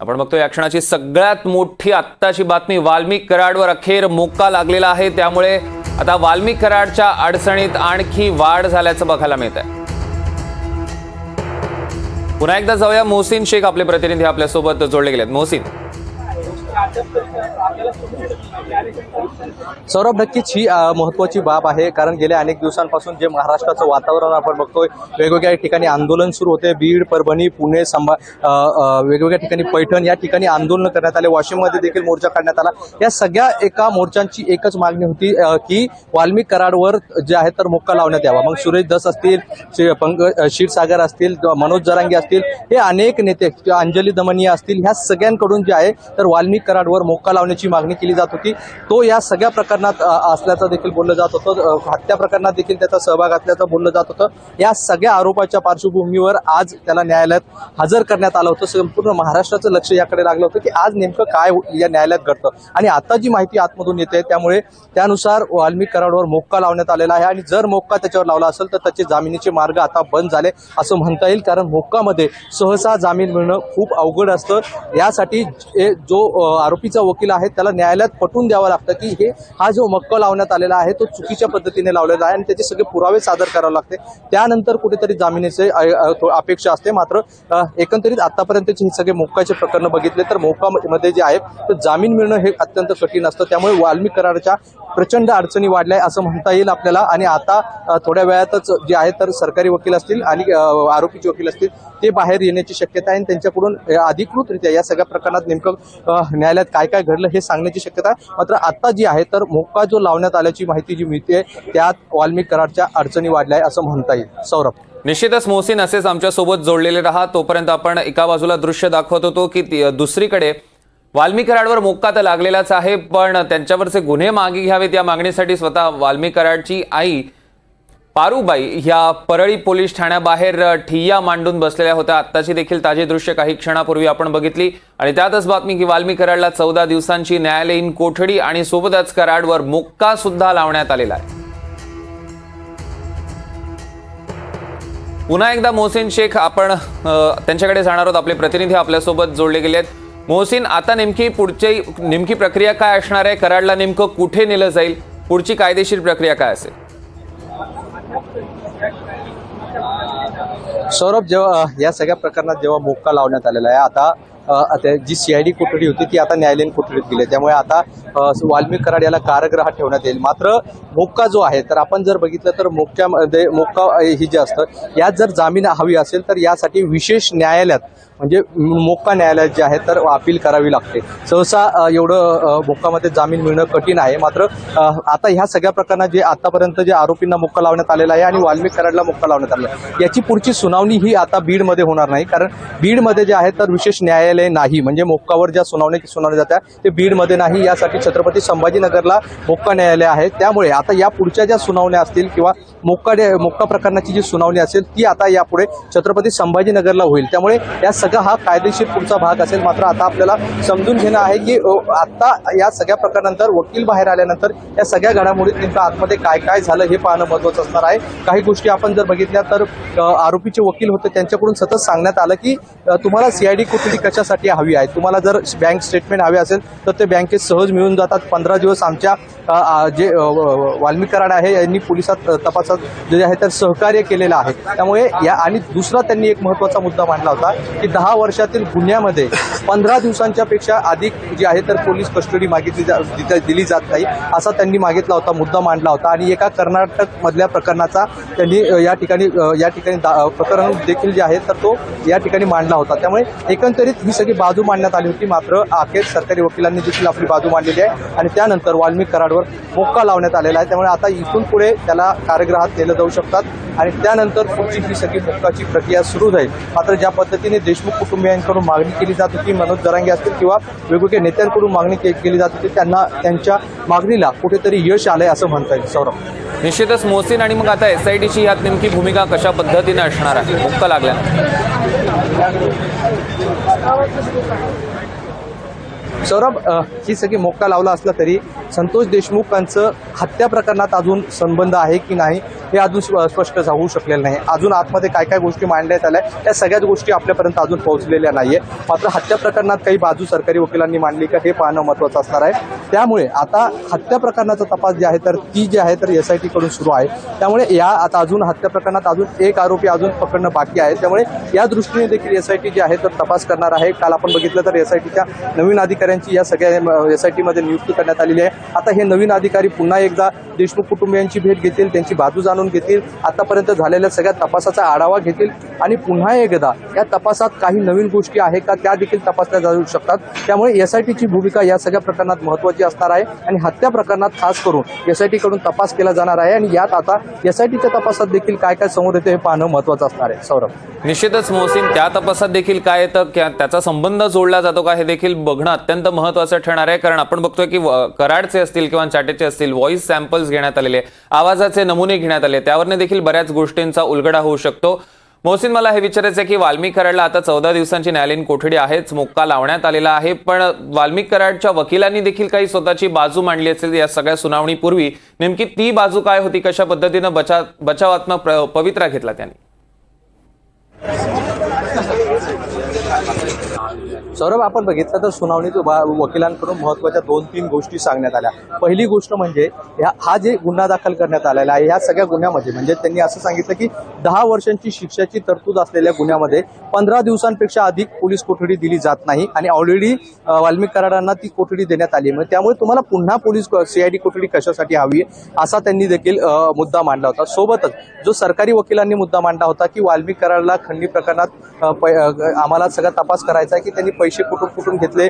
आपण बघतो या क्षणाची सगळ्यात मोठी आत्ताची बातमी. वाल्मिक कराडवर अखेर मोका लागलेला आहे. त्यामुळे आता वाल्मिक कराडच्या अडचणीत आणखी वाढ झाल्याचं बघायला मिळत आहे पुन्हा एकदा जाऊया. मोहसिन शेख आपले प्रतिनिधी आपल्यासोबत जोडले गेलेत. मोहसिन. सौरभ नक्कीच ही महत्त्वाची महत्वाची बाब आहे. कारण गेल्या अनेक दिवसांपासून जे महाराष्ट्राचं वातावरण आपण बघतोय वेगवेगळ्या ठिकाणी आंदोलन सुरू होते. बीड परभणी पुणे संभा वेगवेगळ्या ठिकाणी पैठण या ठिकाणी आंदोलन करण्यात आले. वाशिममध्ये देखील मोर्चा काढण्यात आला. या सगळ्या एका मोर्चांची एकच मागणी होती की वाल्मिक कराडवर जे आहे तर मुक्का लावण्यात यावा. मग सुरेश दस असतील पंग क्षीरसागर असतील मनोज जरांगे असतील हे अनेक नेते अंजली दमनिया असतील ह्या सगळ्यांकडून जे आहे तर वाल्मिक वर मोक्का लावण्याची मागणी केली जात होती. तो या सगळ्या प्रकरणात असल्याचं देखील बोललं जात होतं. हत्या प्रकरणात देखील त्याचा सहभाग असल्याचं बोललं जात होतं. या सगळ्या आरोपाच्या पार्श्वभूमीवर आज त्याला न्यायालयात हजर करण्यात आलं होतं. संपूर्ण महाराष्ट्राचं लक्ष याकडे लागलं होतं की आज नेमकं काय या न्यायालयात घडतं. आणि आता जी माहिती आतमधून येते त्यामुळे त्यानुसार वाल्मिक कराडवर मोक्का लावण्यात आलेला आहे. आणि जर मोक्का त्याच्यावर लावला असेल तर त्याचे जामिनीचे मार्ग आता बंद झाले असं म्हणता येईल. कारण मोक्कामध्ये सहसा जामीन मिळणं खूप अवघड असतं. यासाठी जो आरोप आरोपीचा वकील आहे त्याला न्यायालयात पटवून द्यावं लागतं की हे हा जो मक्का लावण्यात आलेला आहे तो चुकीच्या पद्धतीने लावलेला आहे आणि त्याचे सगळे पुरावे सादर करावे लागते. त्यानंतर कुठेतरी जामिनीचे अपेक्षा असते. मात्र एकंदरीत आतापर्यंतचे हे सगळे मोक्काचे प्रकरण बघितले तर मोक्कामध्ये जे आहे तर जामीन मिळणं हे अत्यंत कठीण असतं. त्यामुळे वाल्मिक कराराच्या प्रचंड अडचणी वाढल्या आहे असं म्हणता येईल आपल्याला. आणि आता थोड्या वेळातच जे आहे तर सरकारी वकील असतील आणि आरोपीचे वकील असतील ते बाहेर येण्याची शक्यता आहे आणि त्यांच्याकडून अधिकृतरित्या या सगळ्या प्रकरणात नेमकं न्यायालयात काय काय घडलं हे सांगण्याची शक्यता आहे. मात्र आता जी आहे तर मोक्का जो लावण्यात आल्याची माहिती जी मिळते त्यात वाल्मिक करारच्या अडचणी वाढल्या आहे असं म्हणता येईल. सौरभ. निश्चितच मोहसिन असेच आमच्यासोबत जोडलेले राहा. तोपर्यंत आपण एका बाजूला दृश्य दाखवत होतो की दुसरीकडे वाल्मीकराडवर मोक्का तर लागलेलाच आहे पण त्यांच्यावरचे गुन्हे मागे घ्यावेत या मागणीसाठी स्वतः वाल्मिक कराडची आई पारुबाई ह्या परळी पोलीस ठाण्याबाहेर ठिय्या मांडून बसलेल्या होत्या. आत्ताची देखील ताजी दृश्य काही क्षणापूर्वी आपण बघितली. आणि त्यातच बातमी की वाल्मिक कराडला चौदा दिवसांची न्यायालयीन कोठडी आणि सोबतच कराडवर मोक्का सुद्धा लावण्यात आलेला आहे. पुन्हा एकदा मोहसिन शेख आपण त्यांच्याकडे जाणार आहोत. आपले प्रतिनिधी आपल्यासोबत जोडले गेले आहेत मोहसिन आता नेमकी पुढची नेमकी प्रक्रिया काय असणार आहे? कराडला नेमकं कुठे नेलं जाईल? पुढची कायदेशीर प्रक्रिया काय असेल? सौरभ जेव्हा या सगळ्या प्रकरणात जेव्हा मोक्का लावण्यात आलेला आहे आता आता जी सीआयडी कोठडी होती ती आता न्यायालयीन कोठडीत गेली आहे. त्यामुळे आता वाल्मिक कराड याला कारागृहात ठेवण्यात येईल. मात्र मोक्का जो आहे तर आपण जर बघितलं तर मोक्क्यामध्ये मोक्का ही जे असतं यात जर जामीन हवी असेल तर यासाठी विशेष न्यायालयात म्हणजे मोक्का न्यायालयात जे आहे तर अपील करावी लागते. सहसा एवढं मोक्कामध्ये जामीन मिळणं कठीण आहे. मात्र आता ह्या सगळ्या प्रकरणात जे आतापर्यंत जे आरोपींना मोक्का लावण्यात आलेला आहे आणि वाल्मिक कराडला मोक्का लावण्यात आलेला आहे याची पुढची सुनावणी ही आता बीडमध्ये होणार नाही. कारण बीडमध्ये जे आहे तर विशेष न्यायालय नाही. म्हणजे मोक्कावर ज्या सुनावणी सुनावल्या जात्या ते बीडमध्ये नाही. यासाठी छत्रपती संभाजीनगरला मोक्का न्यायालय आहे. त्यामुळे आता या पुढच्या ज्या सुनावण्या असतील किंवा मोक्का मोक्का प्रकरणाची जी सुनावणी असेल ती आता यापुढे छत्रपती संभाजीनगरला होईल. त्यामुळे या सगळा हा कायदेशीर पुढचा भाग असेल. मात्र आता आपल्याला समजून घेणं आहे की आत्ता आता या सगळ्या प्रकारानंतर वकील बाहेर आल्यानंतर या सगळ्या घडामोडीत नेमकं आतमध्ये काय काय झालं हे पाहणं महत्त्वाचं असणार आहे. काही गोष्टी आपण जर बघितल्या तर आरोपीचे वकील होते त्यांच्याकडून सतत सांगण्यात आलं की तुम्हाला सीआयडी कुठली कशासाठी हवी आहे? तुम्हाला जर बँक स्टेटमेंट हवे असेल तर ते बँकेत सहज मिळून जातात. पंधरा दिवस आमच्या जे व- वाल्मिक कराड आहे यांनी पोलिसात तपासात जे आहे तर सहकार्य केलेलं आहे. त्यामुळे या आणि दुसरा त्यांनी एक महत्त्वाचा मुद्दा मांडला होता की दहा वर्षातील गुन्ह्यामध्ये पंधरा दिवसांच्या पेक्षा अधिक जी आहे तर पोलीस कस्टडी मागितली जा दिली जात नाही असा त्यांनी मागितला होता मुद्दा मांडला होता. आणि एका कर्नाटक मधल्या प्रकरणाचा त्यांनी या ठिकाणी या ठिकाणी दा- प्रकरण देखील जे आहे तर तो या ठिकाणी मांडला होता. त्यामुळे एकंदरीत ही सगळी बाजू मांडण्यात आली होती. मात्र अखेर सरकारी वकिलांनी देखील आपली बाजू मांडलेली आहे आणि त्यानंतर वाल्मिक कराडवर मोक्का लावण्यात आलेला आहे. त्यामुळे आता इथून पुढे त्याला कारागृहात नेलं जाऊ शकतात आणि त्यानंतर पुढची ही सगळी मोक्काची प्रक्रिया सुरू जाईल मात्र ज्या पद्धतीने देशमुख कुटुंबियांकडून मागणी केली जात होती मनोज दरांगे असतील किंवा वेगवेगळ्या नेत्यांकडून मागणी केली जात होती त्यांना त्यांच्या मागणीला कुठेतरी यश आलंय असं म्हणता येईल. सौरभ. निश्चितच मोहसिन आणि मग आता एस आय टीची यात नेमकी भूमिका कशा पद्धतीने असणार आहे? मोक्का लागल्या सौरभ ही सगळी मोक्का लावला असला तरी संतोष देशमुखांचं हत्या प्रकरणात अजून संबंध आहे की नाही हे अजून स्प- स्पष्ट होऊ शकलेलं नाही. अजून आतमध्ये काय काय गोष्टी मांडण्यात आल्या त्या सगळ्याच गोष्टी आपल्यापर्यंत अजून पोहोचलेल्या नाहीये मात्र हत्या प्रकरणात काही बाजू सरकारी वकिलांनी मांडली का हे पाहणं महत्त्वाचं असणार आहे. त्यामुळे आता हत्या प्रकरणाचा तपास जे आहे तर ती जी आहे तर एस आय टीकडून सुरू आहे. त्यामुळे या आता अजून हत्या प्रकरणात अजून एक आरोपी अजून पकडणं बाकी आहे. त्यामुळे या दृष्टीने देखील एस आय टी जी आहे तर तपास करणार आहे. काल आपण बघितलं तर एस आय टीच्या नवीन अधिकाऱ्यांची या सगळ्या एस आय टीमध्ये नियुक्ती करण्यात आलेली आहे. आता हे नवीन अधिकारी पुन्हा एकदा देशमुख कुटुंबियांची भेट घेतील त्यांची बाजू जाणून घेतील आतापर्यंत झालेल्या सगळ्या तपासाचा आढावा घेतील आणि पुन्हा एकदा या तपासात काही नवीन गोष्टी आहे का त्या देखील तपासल्या जाऊ शकतात. त्यामुळे एस आय टीची भूमिका या सगळ्या प्रकरणात महत्त्वाची असणार आहे आणि हत्या प्रकरणात खास करून एस आय टीकडून तपास केला जाणार आहे आणि यात आता एस आय टीच्या तपासात देखील काय काय समोर येते हे पाहणं महत्त्वाचं असणार आहे. सौरभ. निश्चितच मोहसिन त्या तपासात देखील काय येतं? त्याचा संबंध जोडला जातो का? हे देखील बघणं अत्यंत महत्वाचं ठरणार आहे. कारण आपण बघतोय की कराडचे असतील किंवा चाटेचे असतील व्हॉइस सॅम्पल्स घेण्यात आलेले आवाजाचे नमुने घेण्यात आले त्यावरने देखील बऱ्याच गोष्टींचा उलगडा होऊ शकतो. मोहसिन मला हे विचारायचं आहे की वाल्मिक कराडला आता चौदा दिवसांची न्यायालयीन कोठडी आहेच मुक्का लावण्यात आलेला आहे. पण वाल्मिक कराडच्या वकिलांनी देखील काही स्वतःची बाजू मांडली असेल या सगळ्या सुनावणीपूर्वी. नेमकी ती बाजू काय होती? कशा पद्धतीनं बचा बचावात्मक पवित्रा घेतला त्यांनी? सौरभ आपण बघितलं तर सुनावणीत वा- वकिलांकडून महत्त्वाच्या दोन तीन गोष्टी सांगण्यात आल्या. पहिली गोष्ट म्हणजे ह्या- हा जे गुन्हा दाखल करण्यात आलेला आहे ह्या सगळ्या गुन्ह्यामध्ये म्हणजे त्यांनी असं सांगितलं की दहा वर्षांची शिक्षाची तरतूद असलेल्या गुन्ह्यामध्ये पंधरा दिवसांपेक्षा अधिक पोलीस कोठडी दिली जात नाही आणि ऑलरेडी वाल्मिक कराडांना ती कोठडी देण्यात आली आहे. म्हणजे त्यामुळे तुम्हाला पुन्हा पोलीस सीआयडी कोठडी कशासाठी हवी आहे असा त्यांनी देखील मुद्दा मांडला होता. सोबतच जो सरकारी वकिलांनी मुद्दा मांडला होता की वाल्मिक कराडला खंडणी प्रकरणात पै- आम्हाला सगळा तपास करायचा आहे की त्यांनी पैसे कुठून कुठून घेतले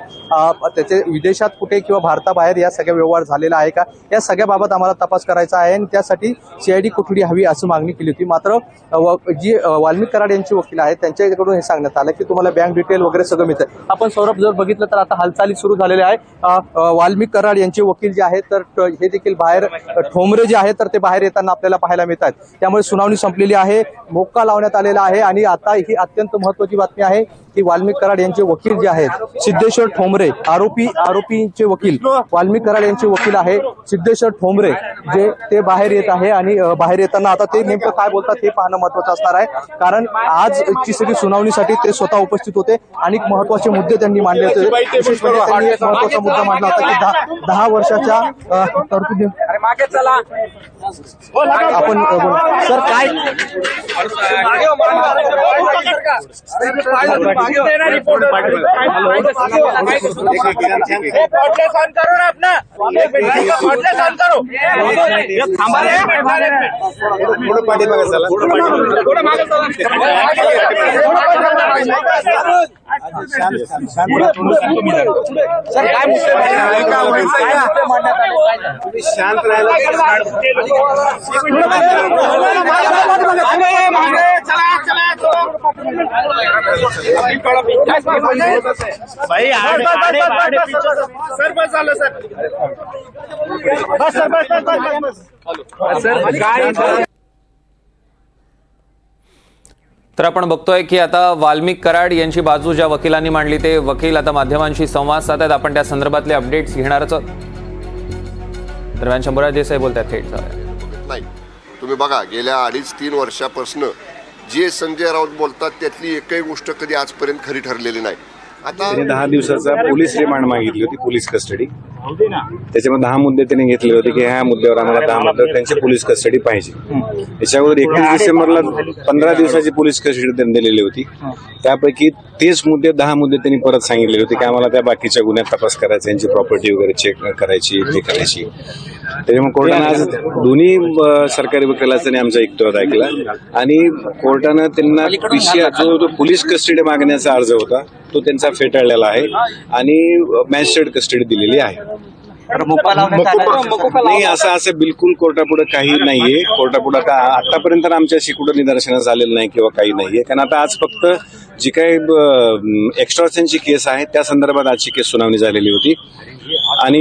त्याचे विदेशात कुठे किंवा भारताबाहेर या सगळ्या व्यवहार झालेला आहे का? या सगळ्या बाबत आम्हाला तपास करायचा आहे आणि त्यासाठी सीआयडी कोठडी हवी असं मागणी केली होती. मात्र जी वाल्मिक कराड यांची वकील आहेत त्यांच्याकडून हे सांगण्यात आलं की तुम्हाला बँक डिटेल वगैरे सगळं मिळतं आपण सौरभ जर बघितलं तर आता हालचाली सुरू झालेल्या आहे वाल्मिक कराड यांचे वकील जे आहेत तर हे देखील बाहेर ठोंबरे जे आहेत तर ते बाहेर येताना आपल्याला पाहायला मिळतात. त्यामुळे सुनावणी संपलेली आहे मोक्का लावण्यात आलेला आहे आणि आता ही अत्यंत महत्वाची बातमी आहे की वाल्मिक कराड यांचे वकील जे आहेत सिद्धेश्वर ठोंबरे आरोपी आरोपींचे वकील वाल्मिक कराड यांचे वकील आहे सिद्धेश्वर ठोंबरे जे ते बाहेर येत आहे आणि बाहेर येताना आता ते नेमकं काय बोलतात हे पाहणं महत्वाचं असणार आहे. कारण आजची सगळी सुनावणीसाठी ते स्वतः उपस्थित होते आणि महत्त्वाचे मुद्दे त्यांनी मांडले होते. विशेष म्हणजे त्यांनी एक महत्त्वाचा मुद्दा मांडला होता की दहा दहा वर्षाच्या तरतुदी आपण. सर काय सर काय मुद्दे मांडण्यात आले? काय आले? शांत आडे सर बस झालं सर. बस सर बस बस बस सर काय तर आपण बघतोय की आता वाल्मिक कराड यांची बाजू ज्या वकिलांनी मांडली ते वकील आता माध्यमांशी संवाद साधत आपण त्या संदर्भातले अपडेट्स घेणारच आहोत. दरम्यान शंभूराज देसाई बोलतात थेट. नाही तुम्ही बघा गेल्या अडीच तीन वर्षापासून जे संजय राऊत बोलतात त्यातली एकही गोष्ट कधी आजपर्यंत खरी ठरलेली नाही आता दहा दिवसाचा पोलीस रिमांड मागितली होती पोलीस कस्टडी त्याच्यामध्ये दहा मुद्दे त्याने घेतले होते की ह्या मुद्द्यावर आम्हाला दहा मुद्दे त्यांची पोलीस कस्टडी पाहिजे. त्याच्यावर एकवीस डिसेंबरला पंधरा दिवसाची पोलीस कस्टडी त्यांनी दिलेली होती. त्यापैकी तेच मुद्दे दहा मुद्दे त्यांनी परत सांगितलेले होते की आम्हाला त्या बाकीच्या गुन्ह्यात तपास करायचा यांची प्रॉपर्टी वगैरे चेक करायची हे करायची. त्याच्यामुळे कोर्टानं आज दोन्ही सरकारी वकिलाचा त्यांनी आमचा युक्तिवाद ऐकला. आणि कोर्टानं त्यांना विषय जो जो पोलीस कस्टडी मागण्याचा अर्ज होता तो त्यांचा फेटाळलेला आहे आणि मॅजिस्ट्रेट कस्टडी दिलेली आहे. नाही असं असं बिलकुल कोर्टापुढे काही नाहीये. कोर्टापुढे आता आतापर्यंत आमच्याशी कुठं निदर्शनास आलेलं नाही किंवा काही नाहीये. कारण आता आज फक्त जी काही एक्स्ट्रॉशनची केस आहे त्या संदर्भात आजची केस सुनावणी झालेली होती. आणि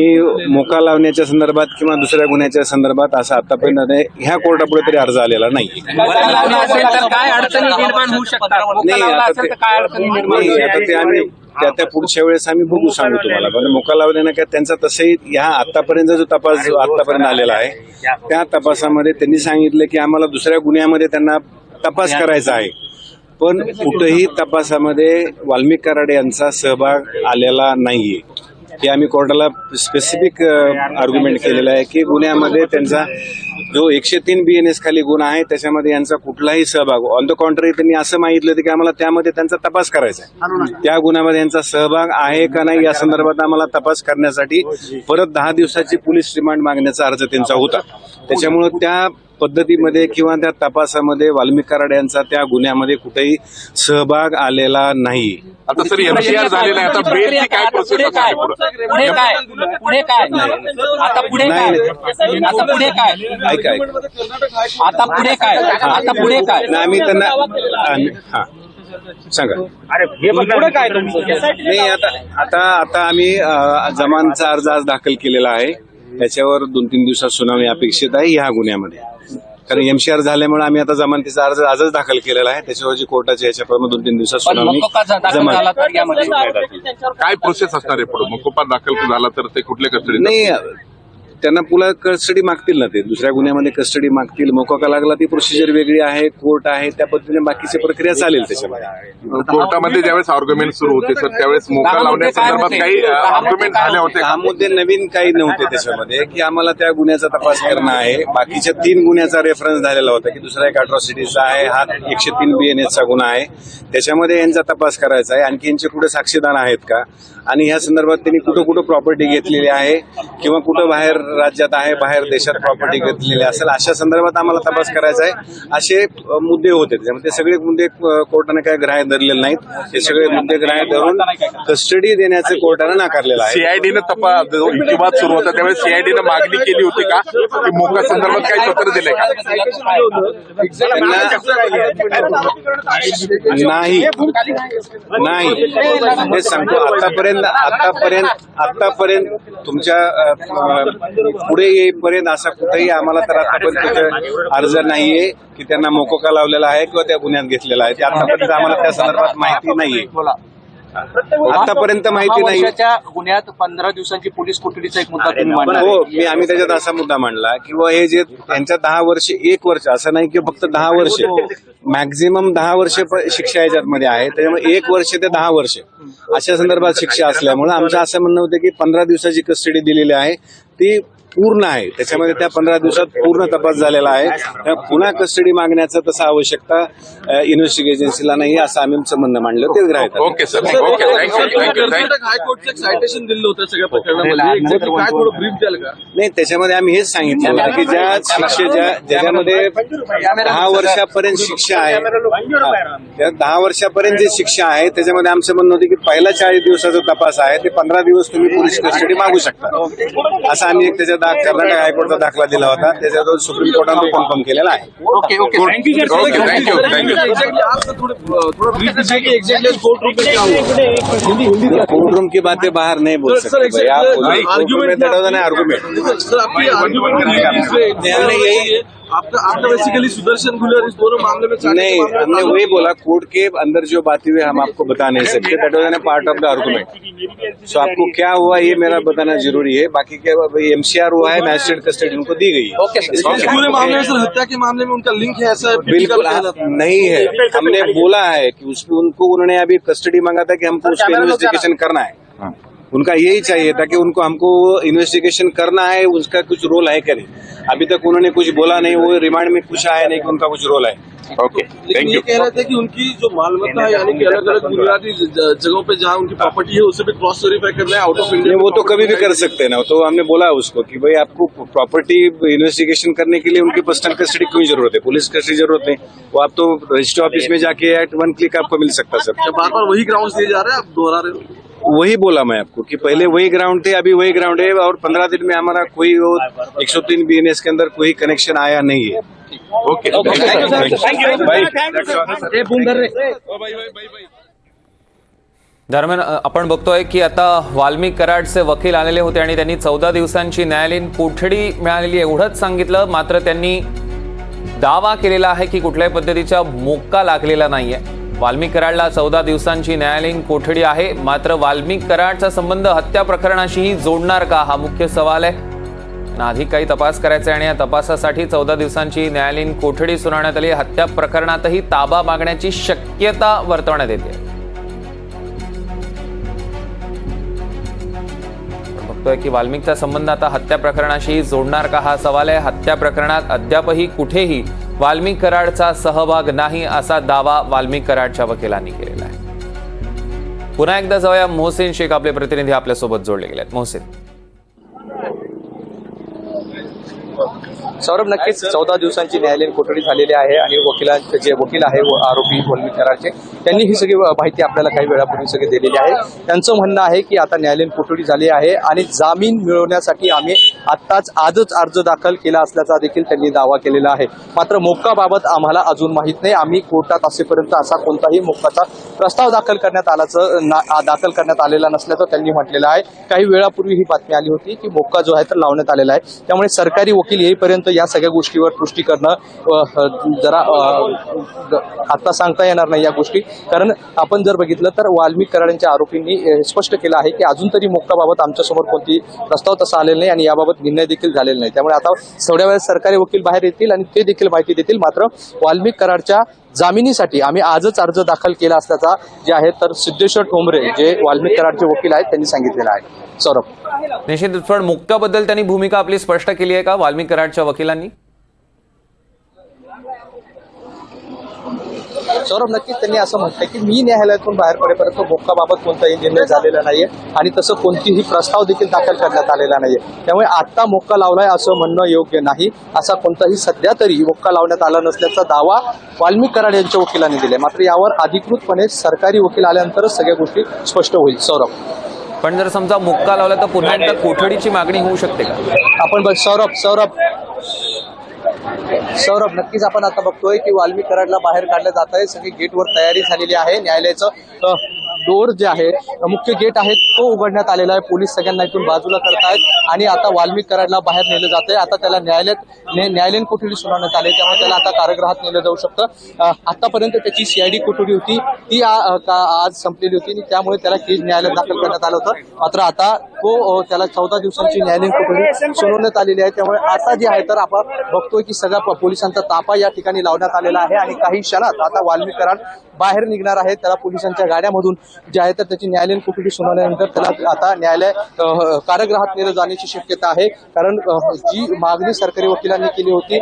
मोका लावण्याच्या संदर्भात किंवा दुसऱ्या गुन्ह्याच्या संदर्भात असा आतापर्यंत ह्या कोर्टापुढे तरी अर्ज आलेला नाही. काय नाही आता ते तर ते आम्ही त्या त्या पुढच्या वेळेस आम्ही बघू सांगू तुम्हाला. पण मोका लावल्यानं काय त्यांचा तसंही ह्या आतापर्यंत जो तपास जो आतापर्यंत आलेला आहे त्या तपासामध्ये त्यांनी सांगितलं की आम्हाला दुसऱ्या गुन्ह्यामध्ये त्यांना तपास करायचा आहे. पण कुठेही तपासामध्ये वाल्मिक कराड यांचा सहभाग आलेला नाहीये. हे आम्ही कोर्टाला स्पेसिफिक आर्ग्युमेंट केलेलं आहे की गुन्ह्यामध्ये त्यांचा जो एकशे तीन बी एन एस खाली गुन्हा आहे त्याच्यामध्ये यांचा कुठलाही सहभाग ऑन द कॉन्ट्री त्यांनी असं मागितलं होतं की आम्हाला त्यामध्ये त्यांचा तपास करायचा आहे. त्या गुन्ह्यामध्ये यांचा सहभाग आहे का नाही या संदर्भात आम्हाला तपास करण्यासाठी परत दहा दिवसाची पोलीस रिमांड मागण्याचा अर्ज त्यांचा होता. त्याच्यामुळे त्या पद्धतीमध्ये किंवा त्या तपासामध्ये वाल्मिक कराड यांचा त्या गुन्ह्यामध्ये कुठेही सहभाग आलेला नाही. आता सर एमसीआर झालेला आहे. आता बेलची काय प्रोसेस काय? आहे पुढे? पुढे काय? पुढे काय? आता पुढे काय? नाही, आता पुढे काय? ऐका ऐका. आता पुढे काय? आता पुढे काय? नाही, आम्ही त्यांना हा सांगा. पुढे काय तुमचं नाही आता आता आता आम्ही जमानचा अर्ज आज दाखल केलेला आहे. त्याच्यावर दोन तीन दिवसात सुनावणी अपेक्षित आहे ह्या गुन्ह्यामध्ये. कारण एमसीआर झाल्यामुळे आम्ही आता जमानतीचा अर्ज आजच दाखल केलेला आहे. त्याच्यावरची कोर्टाच्या ह्याच्याप्रमाणे दोन तीन दिवसात पण सुनावणी मकोका दाखल जमा झाला तर यामध्ये? काय प्रोसेस असणार आहे पुढे? मकोपा दाखल झाला तर ते कुठल्या कस्टडी नाही त्यांना पुन्हा कस्टडी मागतील ना ते. दुसऱ्या गुन्ह्यामध्ये कस्टडी मागतील. मोकोका लागला ती प्रोसिजर वेगळी आहे कोर्ट आहे त्या पद्धतीने बाकीची प्रक्रिया चालेल त्याच्यामध्ये. कोर्टामध्ये ज्यावेळेस आर्ग्युमेंट सुरू होते सर त्यावेळेस मोका लावण्यासंदर्भात? काही आर्ग्युमेंट झाले होते? हा मुद्दे नवीन काही नव्हते त्याच्यामध्ये की आम्हाला त्या गुन्ह्याचा तपास करणं आहे. बाकीच्या तीन गुन्ह्याचा रेफरन्स झालेला होता की दुसरा एक अट्रॉसिटीचा आहे हा एकशे तीन बी एन एसचा गुन्हा आहे. त्याच्यामध्ये यांचा तपास करायचा आहे. आणखी यांचे कुठे साक्षीदार आहेत का? आणि ह्या संदर्भात त्यांनी कुठं कुठं प्रॉपर्टी घेतलेली आहे? किंवा कुठं बाहेर राज्यात आहे बाहेर देशात प्रॉपर्टी घेतलेली असेल अशा संदर्भात आम्हाला तपास करायचा आहे. असे मुद्दे होते त्याच्यामध्ये ते सगळे मुद्दे कोर्टाने काय ग्राह्य धरलेले नाहीत. हे सगळे मुद्दे ग्राह्य धरून कस्टडी देण्याचं कोर्टानं नाकारलेलं आहे. सीआयडीनं तपास सुरू होता त्यावेळेस सीआयडीनं मागणी केली होती का? की मोका संदर्भात काही पत्र दिले का? नाही. नाही. सांगतो. आतापर्यंत आतापर्यंत आतापर्यंत तुमच्या पुढे येईपर्यंत असा कुठेही आम्हाला तर आतापर्यंत अर्ज नाहीये की त्यांना मोकोका लावलेला आहे किंवा त्या गुन्ह्यात घेतलेला आहे. आतापर्यंत आम्हाला त्या संदर्भात माहिती नाहीये. आतापर्यंत माहिती नाही. गुन्ह्यात पंधरा दिवसांची पोलीस कोठडीचा एक मुद्दा तुम्ही मांडला. हो मी आम्ही त्याच्यात असा मुद्दा मांडला किंवा हे जे त्यांच्या दहा वर्ष एक वर्ष असं नाही की फक्त दहा वर्ष मॅक्झिमम दहा वर्ष शिक्षा याच्यामध्ये आहे. त्याच्यामुळे एक वर्ष ते दहा वर्ष. अशा संदर्भात शिक्षा असल्यामुळे आमचं असं म्हणणं होतं की पंधरा दिवसाची कस्टडी दिलेली आहे. ती पूर्ण आहे. त्याच्यामध्ये त्या पंधरा दिवसात पूर्ण तपास झालेला आहे. त्या पुन्हा कस्टडी मागण्याचं तसं आवश्यकता इन्व्हेस्टिगेशन एजन्सीला नाही असं आम्ही आमचं म्हणणं मांडलं. तेच ग्राह्य okay sir okay thank you thank you thank you हायकोर्टचं एक सायटेशन दिलं होतं सगळ्या प्रकरणामध्ये एक्झॅक्टली काय थोडं ब्रीफ द्याल का? नाही त्याच्यामध्ये आम्ही हेच सांगितलं की ज्या शिक्षे ज्या ज्याच्यामध्ये दहा वर्षापर्यंत शिक्षा आहे. हा. त्या दहा वर्षापर्यंत जी शिक्षा आहे त्याच्यामध्ये आमचं म्हणणं होतं की पहिला चाळीस दिवसाचा तपास आहे ते पंधरा दिवस तुम्ही पोलीस कस्टडी मागू शकता. असं आम्ही एक त्याच्या दा- कर्नाटक हायकोर्टचा दाखला दिला होता त्याच्यावर सुप्रीम कोर्टानं तो कन्फर्म केलेला आहे okay okay okay thank you thank you exactly आपका थोड़ा थोड़ा ब्रीफ दीजिए कि एक्झॅक्टली कोर्ट रूम में क्या हुआ? हिंदी हिंदी कोर्ट रूम की बातें बाहर नहीं बोल सर, सकते सर, भाई आप exactly, कोर्ट रूम में argument that was an argument sir आपकी आर्गुमेंट हमने यही आपका आपका बेसिकली सुदर्शन गुलर इस दोनों मामले में नहीं मामले हमने वही बोला कोर्ट के अंदर जो बातें हुई हम आपको बता नहीं सकते। That was an part of the argument so आपको क्या हुआ ये मेरा बताना ज़रूरी है। बाकी क्या एमसीआर हुआ है मैजिस्ट्रेट कस्टडी उनको दी गई है। ओके पूरे मामले में सर हत्या के मामले में उनका लिंक है ऐसा बिल्कुल नहीं है। हमने बोला है कि उसको उनको उन्होंने अभी कस्टडी मांगा था कि हमको उसका इन्वेस्टिगेशन करना है। उनका यही चाहिए था कि उनको हमको इन्वेस्टिगेशन करना है उसका कुछ रोल है क्या नहीं अभी तक उन्होंने कुछ बोला नहीं वो रिमांड में कुछ आया नहीं कि उनका कुछ रोल है ओके लेकिन ये कह रहे थे कि उनकी जो मालमत्ता है यानी कि अलग अलग बुनियादी जगहों पे जहाँ उनकी प्रॉपर्टी है उसे भी क्रॉस वेरीफाई करना है आउट ऑफ़ इंडिया वो तो कभी भी कर सकते हैं ना तो हमने बोला उसको कि भाई आपको प्रॉपर्टी इन्वेस्टिगेशन करने के लिए उनकी पर्सनल कस्टडी क्यों ज़रूरत है पुलिस कस्टडी ज़रूरत नहीं। वो आप तो रजिस्ट्री ऑफ़िस में जाके एट वन क्लिक आपको मिल सकता सर बार बार वही ग्राउंड दिए जा रहे हैं आप दोहरा रहे हो। वही बोला मैं आपको कि पहले वही ग्राउंड थे अभी वही ग्राउंड है और पंद्रह दिन में हमारा कोई वो एक सौ तीन बी के अंदर कोई कनेक्शन आया नहीं है। ओके भाई दरम्यान आपण बघतोय की आता वाल्मिक कराडचे वकील आलेले होते आणि त्यांनी चौदा दिवसांची न्यायालयीन कोठडी मिळालेली एवढंच सांगितलं मात्र त्यांनी दावा केलेला आहे की कुठल्याही पद्धतीचा मोक्का लागलेला नाहीये. वाल्मिक कराडला चौदा दिवसांची न्यायालयीन कोठडी आहे. मात्र वाल्मिक कराडचा संबंध हत्या प्रकरणाशीही जोडणार का हा मुख्य सवाल आहे? ना अधिक काही तपास करायचा आहे आणि या तपासासाठी चौदा दिवसांची न्यायालयीन कोठडी सुनावण्यात आली. हत्या प्रकरणातही ताबा मागण्याची शक्यता वर्तवण्यात येते. बघतोय की वाल्मिकचा संबंध आता हत्या प्रकरणाशी जोडणार का हा सवाल आहे. हत्या प्रकरणात अद्यापही कुठेही वाल्मिक कराडचा सहभाग नाही असा दावा वाल्मिक कराडच्या वकिलांनी केलेला आहे. पुन्हा एकदा जाऊया. मोहसिन शेख आपले प्रतिनिधी आपल्यासोबत जोडले गेले आहेत मोहसिन. सौरभ नक्कीच चौदा दिवसांची न्यायालयीन कोठडी झालेली आहे आणि वकिलांचे जे वकील आहे व आरोपी वल्मी कराडचे त्यांनी ही सगळी माहिती आपल्याला काही वेळापूर्वी सगळी दिलेली आहे. त्यांचं म्हणणं आहे की आता न्यायालयीन कोठडी झाली आहे आणि जामीन मिळवण्यासाठी आम्ही आत्ताच आजच अर्ज दाखल केला असल्याचा देखील त्यांनी दावा केलेला आहे. मात्र मोक्काबाबत आम्हाला अजून माहीत नाही. आम्ही कोर्टात असेपर्यंत असा कोणताही मोक्काचा प्रस्ताव दाखल करण्यात आल्याचं ना- दाखल करण्यात आलेला नसल्याचं त्यांनी म्हटलेलं आहे. काही वेळापूर्वी ही बातमी आली होती की मोक्का जो आहे तर लावण्यात आलेला आहे. त्यामुळे सरकारी वकील येईपर्यंत या सगळ्या गोष्टीवर पुष्टी करणं जरा आत्ता आता सांगता येणार नाही या गोष्टी. कारण आपण जर बघितलं तर वाल्मिक कराडांच्या आरोपींनी स्पष्ट केलं आहे की अजून तरी मोक्काबाबत आमच्यासमोर कोणती प्रस्ताव तसा आलेला नाही आणि याबाबत निर्णय देखील झालेला नाही. त्यामुळे आता थोड्या वेळेस सरकारी वकील बाहेर येतील आणि ते देखील माहिती देतील. मात्र वाल्मिक कराडच्या जामिनीसाठी आम्ही आजच अर्ज दाखल केला असल्याचा जे आहे तर सिद्धेश्वर ठोंबरे जे वाल्मिक कराडचे वकील आहेत त्यांनी सांगितलेलं आहे. सौरभ. निश्चित पण मुक्ताबद्दल त्यांनी भूमिका आपली स्पष्ट केली आहे का वाल्मिक कराडच्या वकिलांनी? सौरभ नक्कीच त्यांनी असं म्हटलंय की मी न्यायालयातून बाहेर पडेपर्यंत मोक्काबाबत कोणताही निर्णय झालेला नाहीये आणि तसं कोणतीही प्रस्ताव देखील दाखल करण्यात आलेला नाहीये. त्यामुळे आता मोक्का लावलाय असं म्हणणं योग्य नाही. असा कोणताही सध्या तरी मोक्का लावण्यात आला नसल्याचा दावा वाल्मिक कराड यांच्या वकिलांनी दिलाय. मात्र यावर अधिकृतपणे सरकारी वकील आल्यानंतरच सगळ्या गोष्टी स्पष्ट होईल. सौरभ. पण जर समजा मुक्का लावला तर पुन्हा एकदा कोठडीची मागणी होऊ शकते का? आपण बघ सौरभ सौरभ. सौरभ नक्कीच आपण आता बघतोय की वाल्मी कराडला बाहेर काढलं जात आहे. सगळी गेटवर तयारी झालेली आहे न्यायालयाचं. डोर जे आहे मुख्य गेट आहे तो उघडण्यात आलेला आहे. पोलीस सगळ्यांना इथून बाजूला करतायत आणि आता वाल्मिक कराडला बाहेर नेलं जात आहे. आता त्याला न्यायालयात न्यायालयीन कोठडी सुनावण्यात आली त्यामुळे त्याला आता कारागृहात नेलं जाऊ शकतं. आतापर्यंत त्याची सीआयडी कोठडी होती ती का- आज संपलेली होती आणि त्यामुळे त्याला केस न्यायालयात दाखल करण्यात आलं होतं. मात्र आता तो त्याला चौदा दिवसांची न्यायालयीन कोठडी सुनावण्यात आलेली आहे. त्यामुळे आता जे आहे तर आपण बघतोय की सगळा प- पोलिसांचा ताफा या ठिकाणी लावण्यात आलेला आहे आणि काही क्षणात आता वाल्मीकरण बाहेर निघणार आहे त्याला पोलिसांच्या गाड्यामधून जे आहे तर त्याची न्यायालयीन कोठडी सुनावल्यानंतर त्याला आता न्यायालय कारागृहात नेलं जाण्याची शक्यता आहे. कारण जी मागणी सरकारी वकिलांनी केली होती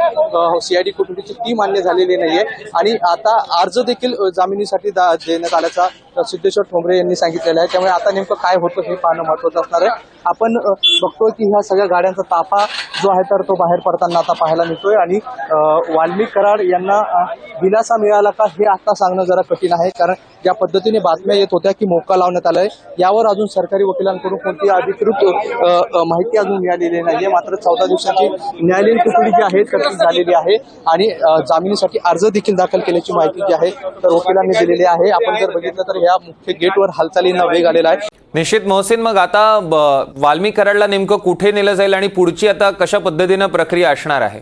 सीआयडी कोठडीची ती मान्य झालेली नाहीये. आणि आता अर्ज देखील जामिनीसाठी दा- देण्यात आल्याचा सिद्धेश्वर ठोंबरे यांनी सांगितलेलं आहे. त्यामुळे आता नेमकं काय होतं हे पाहणं महत्वाचं असणार आहे. आपण बघतोय की ह्या सगळ्या गाड्यांचा ताफा जो आहे तर तो बाहेर पडताना आता पाहायला मिळतोय. आणि वाल्मिक कराड यांना दिलासा मिळाला का हे आता सांगणं जरा कठीण आहे. कारण ज्या पद्धतीने बातम्या येत होत्या की मोका लावण्यात आलाय यावर अजून सरकारी वकिलांकडून कोणती अधिकृत माहिती अजून मिळालेली नाहीये. मात्र चौदा दिवसांची न्यायालयीन तुकडी जी आहे तर ती झालेली आहे. आणि जामिनीसाठी अर्ज देखील दाखल केल्याची माहिती जी आहे तर वकिलांनी दिलेली आहे. आपण जर बघितलं तर ह्या मुख्य गेटवर हालचालींना वेग आलेला आहे. निश्चित मोहसिन मग आता ब- वाल्मिक कराडला नेमकं कुठे नेलं जाईल आणि पुढची आता कशा पद्धतीनं प्रक्रिया असणार आहे?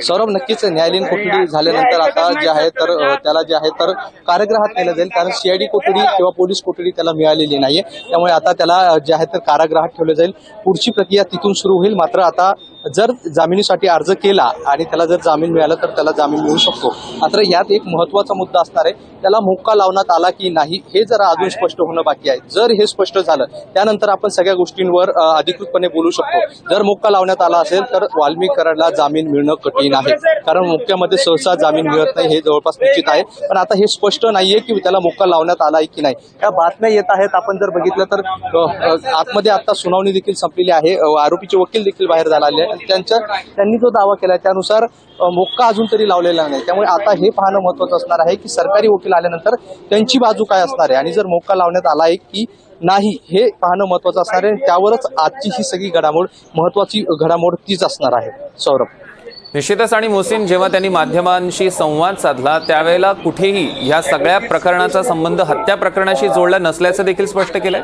सौरभ नक्कीच न्यायालयीन कोठडी झाल्यानंतर आता जे आहे तर त्याला जे आहे तर कारागृहात नेलं जाईल कारण सीआयडी कोठडी किंवा पोलीस कोठडी त्याला मिळालेली नाहीये. त्यामुळे आता त्याला जे आहे तर कारागृहात ठेवलं जाईल. पुढची प्रक्रिया तिथून सुरू होईल मात्र आता जर जामिनीसाठी अर्ज केला आणि त्याला जर जामीन मिळाला तर त्याला जामीन मिळू शकतो. मात्र यात एक महत्त्वाचा मुद्दा असणार आहे. त्याला मोक्का लावण्यात आला की नाही हे जरा अजून स्पष्ट होणं बाकी आहे. जर हे स्पष्ट झालं त्यानंतर आपण सगळ्या गोष्टींवर अधिकृतपणे बोलू शकतो. जर मोक्का लावण्यात आला असेल तर वाल्मिक जामीन मिळणं कठीण आहे. कारण मोक्यामध्ये सहसा जामीन मिळत नाही हे जवळपास निश्चित आहे. पण आता हे स्पष्ट नाहीये की त्याला मोक्का लावण्यात आला आहे की नाही. या बातम्या येत आहेत. आपण जर बघितलं तर आतमध्ये आता सुनावणी देखील संपलेली आहे. आरोपीचे वकील देखील बाहेर झाला आहे आणि त्यांच्या त्यांनी जो दावा केला त्यानुसार मोक्का अजून तरी लावलेला नाही. त्यामुळे आता हे पाहणं महत्वाचं असणार आहे की सरकारी वकील आल्यानंतर त्यांची बाजू काय असणार आहे? आणि जर मोक्का लावण्यात आला आहे की नाही हे पाहणं महत्वाचं असणार आहे. त्यावरच आजची ही सगळी घडामोड महत्वाची घडामोड तीच असणार आहे. सौरभ. निश्चितच आणि मोहसिन जेव्हा त्यांनी माध्यमांशी संवाद साधला त्यावेळेला कुठेही या सगळ्या प्रकरणाचा संबंध हत्या प्रकरणाशी जोडला नसल्याचं देखील स्पष्ट केलंय.